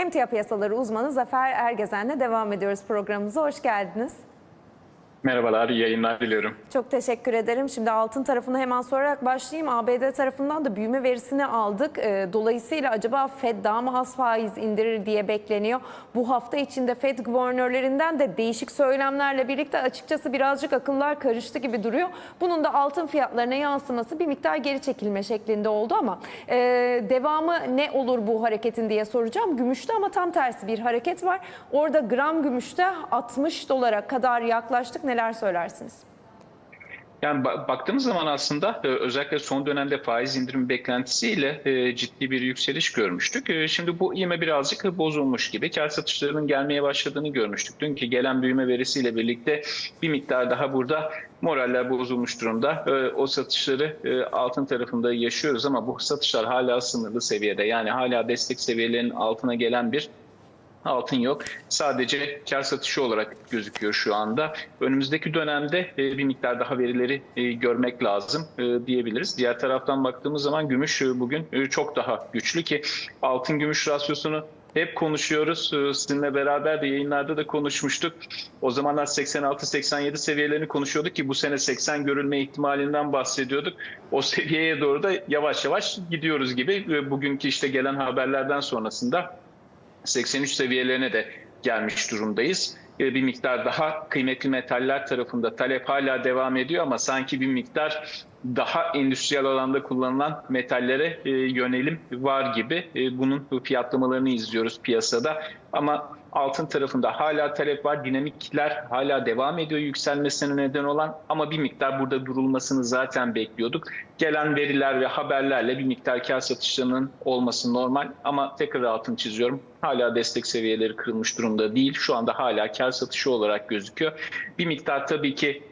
Emtia piyasaları uzmanı Zafer Ergezen'le devam ediyoruz programımıza. Hoş geldiniz. Merhabalar, yayınlar diliyorum. Çok teşekkür ederim. Şimdi altın tarafına hemen sorarak başlayayım. ABD tarafından da büyüme verisini aldık. Ee, Dolayısıyla acaba Fed daha mı az faiz indirir diye bekleniyor. Bu hafta içinde Fed guvernörlerinden de değişik söylemlerle birlikte açıkçası birazcık akıllar karıştı gibi duruyor. Bunun da altın fiyatlarına yansıması bir miktar geri çekilme şeklinde oldu ama e, devamı ne olur bu hareketin diye soracağım. Gümüşte ama tam tersi bir hareket var. Orada gram gümüşte 60 dolara kadar yaklaştık. Neler söylersiniz? Yani ba- baktığımız zaman aslında e, özellikle son dönemde faiz indirimi beklentisiyle e, ciddi bir yükseliş görmüştük. E, Şimdi bu ivme birazcık bozulmuş gibi. Kar satışlarının gelmeye başladığını görmüştük. Dünkü gelen büyüme verisiyle birlikte bir miktar daha burada moraller bozulmuş durumda. O satışları altın tarafında yaşıyoruz ama bu satışlar hala sınırlı seviyede. Yani hala destek seviyelerinin altına gelen bir Altın yok. Sadece kar satışı olarak gözüküyor şu anda. Önümüzdeki dönemde e, bir miktar daha verileri e, görmek lazım e, diyebiliriz. Diğer taraftan baktığımız zaman gümüş bugün çok daha güçlü ki altın gümüş rasyosunu hep konuşuyoruz. Sizinle beraber de yayınlarda da konuşmuştuk. O zamanlar 86-87 seviyelerini konuşuyorduk ki bu sene 80 görülme ihtimalinden bahsediyorduk. O seviyeye doğru da yavaş yavaş gidiyoruz gibi. Bugünkü işte gelen haberlerden sonrasında 83 seviyelerine de gelmiş durumdayız. Ee, Bir miktar daha kıymetli metaller tarafında talep hala devam ediyor ama sanki bir miktar daha endüstriyel alanda kullanılan metallere e, yönelim var gibi. E, Bunun fiyatlamalarını izliyoruz piyasada ama altın tarafında hala talep var. Dinamikler hala devam ediyor yükselmesine neden olan ama bir miktar burada durulmasını zaten bekliyorduk. Gelen veriler ve haberlerle bir miktar kar satışlarının olması normal ama tekrar altını çiziyorum. Hala destek seviyeleri kırılmış durumda değil. Şu anda hala kar satışı olarak gözüküyor. Bir miktar tabii ki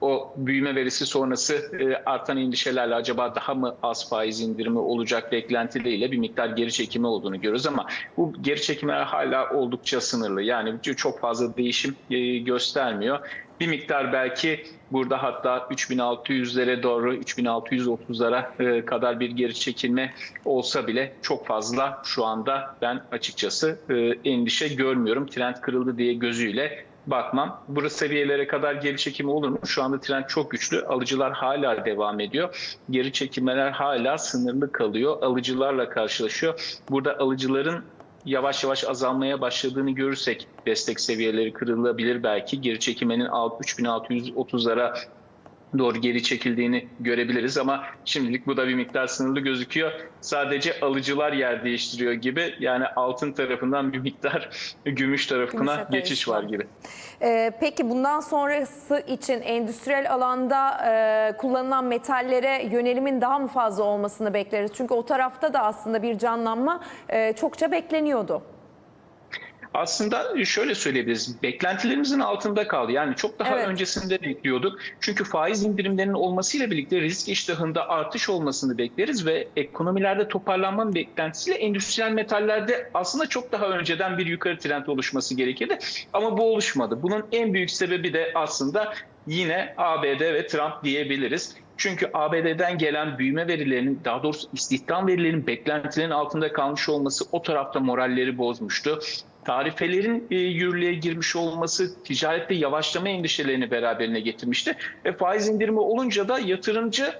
o büyüme verisi sonrası e, artan endişelerle acaba daha mı az faiz indirimi olacak beklentileriyle bir miktar geri çekimi olduğunu görüyoruz ama bu geri çekimler hala oldukça sınırlı. Yani çok fazla değişim e, göstermiyor. Bir miktar belki burada hatta 3600'lere doğru 3630'lara e, kadar bir geri çekilme olsa bile çok fazla şu anda ben açıkçası e, endişe görmüyorum. Trend kırıldı diye gözüyle bakmam. Burası seviyelere kadar geri çekimi olur mu? Şu anda trend çok güçlü. Alıcılar hala devam ediyor. Geri çekilmeler hala sınırlı kalıyor. Alıcılarla karşılaşıyor. Burada alıcıların yavaş yavaş azalmaya başladığını görürsek destek seviyeleri kırılabilir belki. Geri çekilmenin alt 3630'lara doğru geri çekildiğini görebiliriz ama şimdilik bu da bir miktar sınırlı gözüküyor. Sadece alıcılar yer değiştiriyor gibi. Yani altın tarafından bir miktar gümüş tarafına Gümüşe geçiş var gibi. Ee, peki bundan sonrası için endüstriyel alanda e, kullanılan metallere yönelimin daha mı fazla olmasını bekleriz? Çünkü o tarafta da aslında bir canlanma e, çokça bekleniyordu. Aslında şöyle söyleyebiliriz. Beklentilerimizin altında kaldı. Yani çok daha Evet. öncesinde bekliyorduk. Çünkü faiz indirimlerinin olmasıyla birlikte risk iştahında artış olmasını bekleriz ve ekonomilerde toparlanmanın beklentisiyle endüstriyel metallerde aslında çok daha önceden bir yukarı trend oluşması gerekirdi. Ama bu oluşmadı. Bunun en büyük sebebi de aslında yine ABD ve Trump diyebiliriz. Çünkü ABD'den gelen büyüme verilerinin daha doğrusu istihdam verilerinin beklentilerin altında kalmış olması o tarafta moralleri bozmuştu. Tarifelerin e, yürürlüğe girmiş olması ticarette yavaşlama endişelerini beraberine getirmişti. Ve faiz indirimi olunca da yatırımcı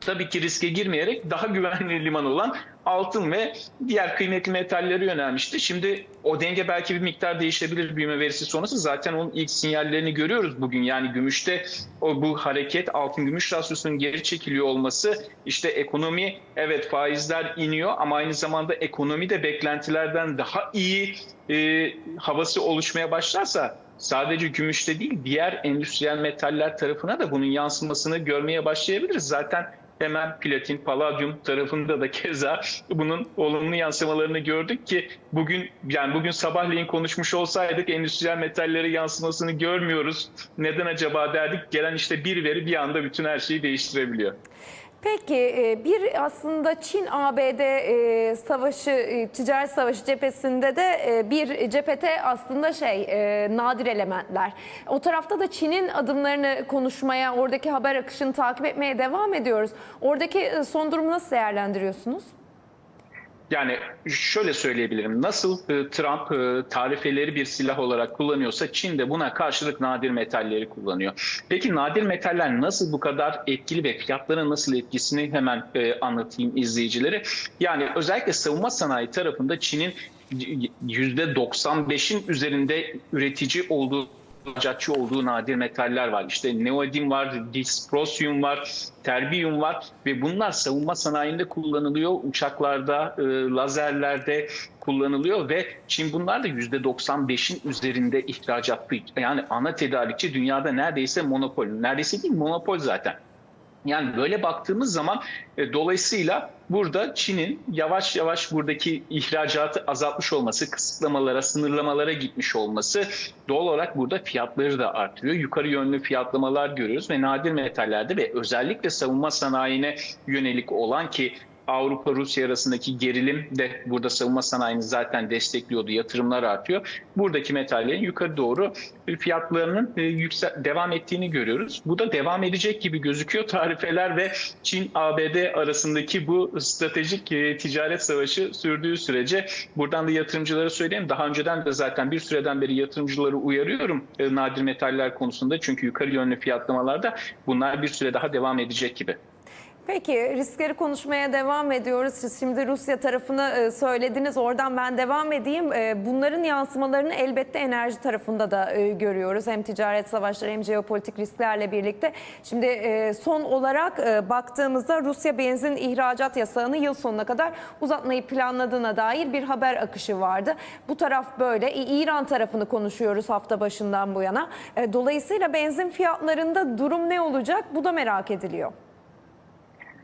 tabii ki riske girmeyerek daha güvenli liman olan altın ve diğer kıymetli metallere yönelmişti. Şimdi o denge belki bir miktar değişebilir büyüme verisi sonrası. Zaten onun ilk sinyallerini görüyoruz bugün. Yani gümüşte o bu hareket altın gümüş rasyosunun geri çekiliyor olması işte ekonomi evet faizler iniyor ama aynı zamanda ekonomi de beklentilerden daha iyi e, havası oluşmaya başlarsa sadece gümüşte değil diğer endüstriyel metaller tarafına da bunun yansımasını görmeye başlayabiliriz. Zaten hemen platin, paladyum tarafında da keza bunun olumlu yansımalarını gördük ki bugün yani bugün sabahleyin konuşmuş olsaydık endüstriyel metallere yansımasını görmüyoruz. Neden acaba derdik? Gelen işte bir veri bir anda bütün her şeyi değiştirebiliyor. Peki e, bir aslında Çin-ABD e, savaşı, e, ticaret savaşı cephesinde de bir cephete aslında şey nadir elementler. O tarafta da Çin'in adımlarını konuşmaya, oradaki haber akışını takip etmeye devam ediyoruz. Oradaki son durumu nasıl değerlendiriyorsunuz? Yani şöyle söyleyebilirim. Nasıl e, Trump e, tarifeleri bir silah olarak kullanıyorsa Çin de buna karşılık nadir metalleri kullanıyor. Peki nadir metaller nasıl bu kadar etkili ve fiyatların nasıl etkisini hemen e, anlatayım izleyicilere. Yani özellikle savunma sanayi tarafında Çin'in %95'in üzerinde üretici olduğu ihracatçı olduğu nadir metaller var. İşte neodyim var, disprosyum var, terbiyum var ve bunlar savunma sanayinde kullanılıyor. Uçaklarda, e, lazerlerde kullanılıyor ve Çin bunlar da %95'in üzerinde ihracatlı. Yani ana tedarikçi dünyada neredeyse monopol. Neredeyse değil monopol zaten. Yani böyle baktığımız zaman e, dolayısıyla burada Çin'in yavaş yavaş buradaki ihracatı azaltmış olması, kısıtlamalara, sınırlamalara gitmiş olması doğal olarak burada fiyatları da artırıyor. Yukarı yönlü fiyatlamalar görüyoruz ve nadir metallerde ve özellikle savunma sanayine yönelik olan ki Avrupa Rusya arasındaki gerilim de burada savunma sanayini zaten destekliyordu. Yatırımlar artıyor. Buradaki metallerin yukarı doğru fiyatlarının e, yüksel devam ettiğini görüyoruz. Bu da devam edecek gibi gözüküyor. Tarifeler ve Çin ABD arasındaki bu stratejik e, ticaret savaşı sürdüğü sürece buradan da yatırımcılara söyleyeyim. Daha önceden de zaten bir süreden beri yatırımcıları uyarıyorum e, nadir metaller konusunda. Çünkü yukarı yönlü fiyatlamalarda bunlar bir süre daha devam edecek gibi. Peki riskleri konuşmaya devam ediyoruz. Siz şimdi Rusya tarafını e, söylediniz. Oradan ben devam edeyim. E, Bunların yansımalarını elbette enerji tarafında da e, görüyoruz. Hem ticaret savaşları hem jeopolitik risklerle birlikte. Şimdi son olarak baktığımızda Rusya benzin ihracat yasağını yıl sonuna kadar uzatmayı planladığına dair bir haber akışı vardı. Bu taraf böyle. İran tarafını konuşuyoruz hafta başından bu yana. Dolayısıyla benzin fiyatlarında durum ne olacak? Bu da merak ediliyor.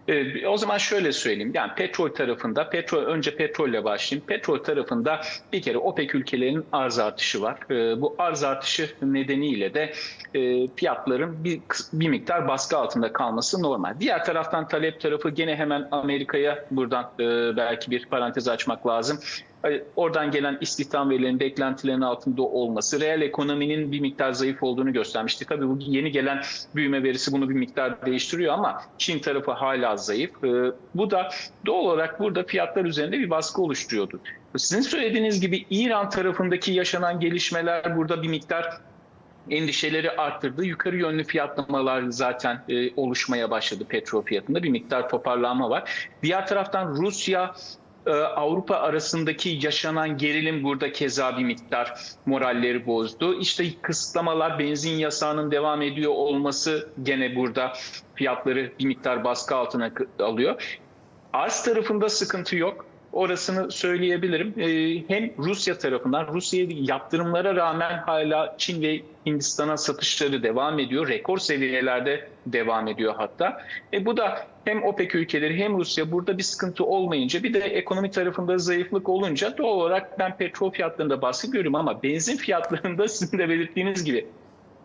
Ee, o zaman şöyle söyleyeyim. Yani petrol tarafında, petrol önce petrolle başlayayım. Petrol tarafında bir kere OPEC ülkelerinin arz artışı var. Ee, bu arz artışı nedeniyle de e, fiyatların bir, bir miktar baskı altında kalması normal. Diğer taraftan talep tarafı gene hemen Amerika'ya buradan e, belki bir parantez açmak lazım. Hani Oradan gelen istihdam verilerinin beklentilerin altında olması, reel ekonominin bir miktar zayıf olduğunu göstermişti. Tabii bu yeni gelen büyüme verisi bunu bir miktar değiştiriyor ama Çin tarafı hala zayıf. Ee, Bu da doğal olarak burada fiyatlar üzerinde bir baskı oluşturuyordu. Sizin söylediğiniz gibi İran tarafındaki yaşanan gelişmeler burada bir miktar endişeleri arttırdı. Yukarı yönlü fiyatlamalar zaten e, oluşmaya başladı petrol fiyatında. Bir miktar toparlanma var. Diğer taraftan Rusya e, Avrupa arasındaki yaşanan gerilim burada keza bir miktar moralleri bozdu. İşte kısıtlamalar, benzin yasağının devam ediyor olması gene burada fiyatları bir miktar baskı altına alıyor. Arz tarafında sıkıntı yok. Orasını söyleyebilirim. Ee, hem Rusya tarafından, Rusya'ya yaptırımlara rağmen hala Çin ve Hindistan'a satışları devam ediyor. Rekor seviyelerde devam ediyor hatta. E, bu da hem OPEC ülkeleri hem Rusya burada bir sıkıntı olmayınca bir de ekonomi tarafında zayıflık olunca doğal olarak ben petrol fiyatlarında baskı görüyorum ama benzin fiyatlarında sizin de belirttiğiniz gibi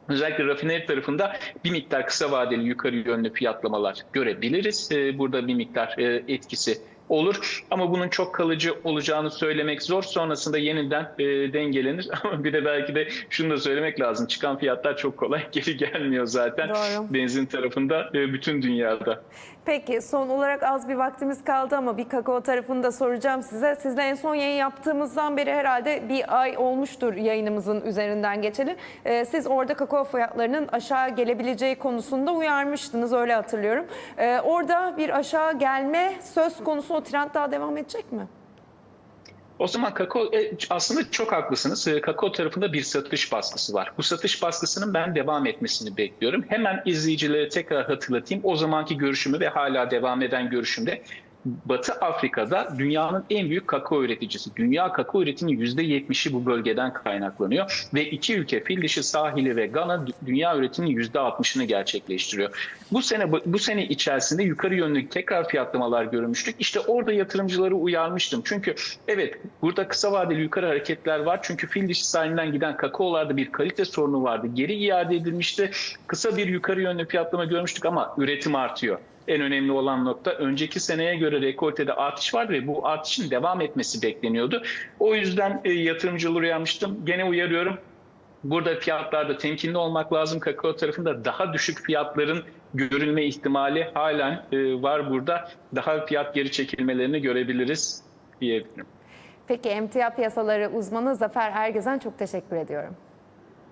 Özellikle rafineri tarafında bir miktar kısa vadeli yukarı yönlü fiyatlamalar görebiliriz. Ee, Burada bir miktar e, etkisi olur. Ama bunun çok kalıcı olacağını söylemek zor. Sonrasında yeniden e, dengelenir. Ama bir de belki de şunu da söylemek lazım. Çıkan fiyatlar çok kolay geri gelmiyor zaten. Doğru. Benzin tarafında e, bütün dünyada. Peki son olarak az bir vaktimiz kaldı ama bir kakao tarafını da soracağım size. Sizle en son yayın yaptığımızdan beri herhalde bir ay olmuştur yayınımızın üzerinden geçeli. Ee, siz orada kakao fiyatlarının aşağı gelebileceği konusunda uyarmıştınız öyle hatırlıyorum. Ee, orada bir aşağı gelme söz konusu trend daha devam edecek mi? O zaman kakao e, aslında çok haklısınız. E, Kakao tarafında bir satış baskısı var. Bu satış baskısının ben devam etmesini bekliyorum. Hemen izleyicilere tekrar hatırlatayım. O zamanki görüşümü ve hala devam eden görüşümde Batı Afrika'da dünyanın en büyük kakao üreticisi. Dünya kakao üretiminin %70'i bu bölgeden kaynaklanıyor. Ve iki ülke Fil Sahili ve Gana dü- dünya üretiminin %60'ını gerçekleştiriyor. Bu sene bu sene içerisinde yukarı yönlü tekrar fiyatlamalar görmüştük. İşte orada yatırımcıları uyarmıştım. Çünkü evet burada kısa vadeli yukarı hareketler var. Çünkü Fil Dişi Sahilinden giden kakaolarda bir kalite sorunu vardı. Geri iade edilmişti. Kısa bir yukarı yönlü fiyatlama görmüştük ama üretim artıyor en önemli olan nokta önceki seneye göre rekoltede artış vardı ve bu artışın devam etmesi bekleniyordu. O yüzden e, yatırımcıları uyarmıştım. Gene uyarıyorum. Burada fiyatlarda temkinli olmak lazım. Kakao tarafında daha düşük fiyatların görülme ihtimali halen e, var burada. Daha fiyat geri çekilmelerini görebiliriz. diyebilirim. Peki emtia piyasaları uzmanı Zafer Ergezen çok teşekkür ediyorum.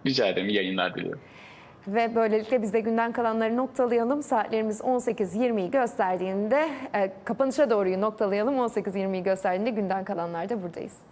Rica ederim. Yayınlar diliyorum. Ve böylelikle biz de günden kalanları noktalayalım. Saatlerimiz 18.20'yi gösterdiğinde, e, kapanışa doğruyu noktalayalım. 18.20'yi gösterdiğinde günden kalanlarda buradayız.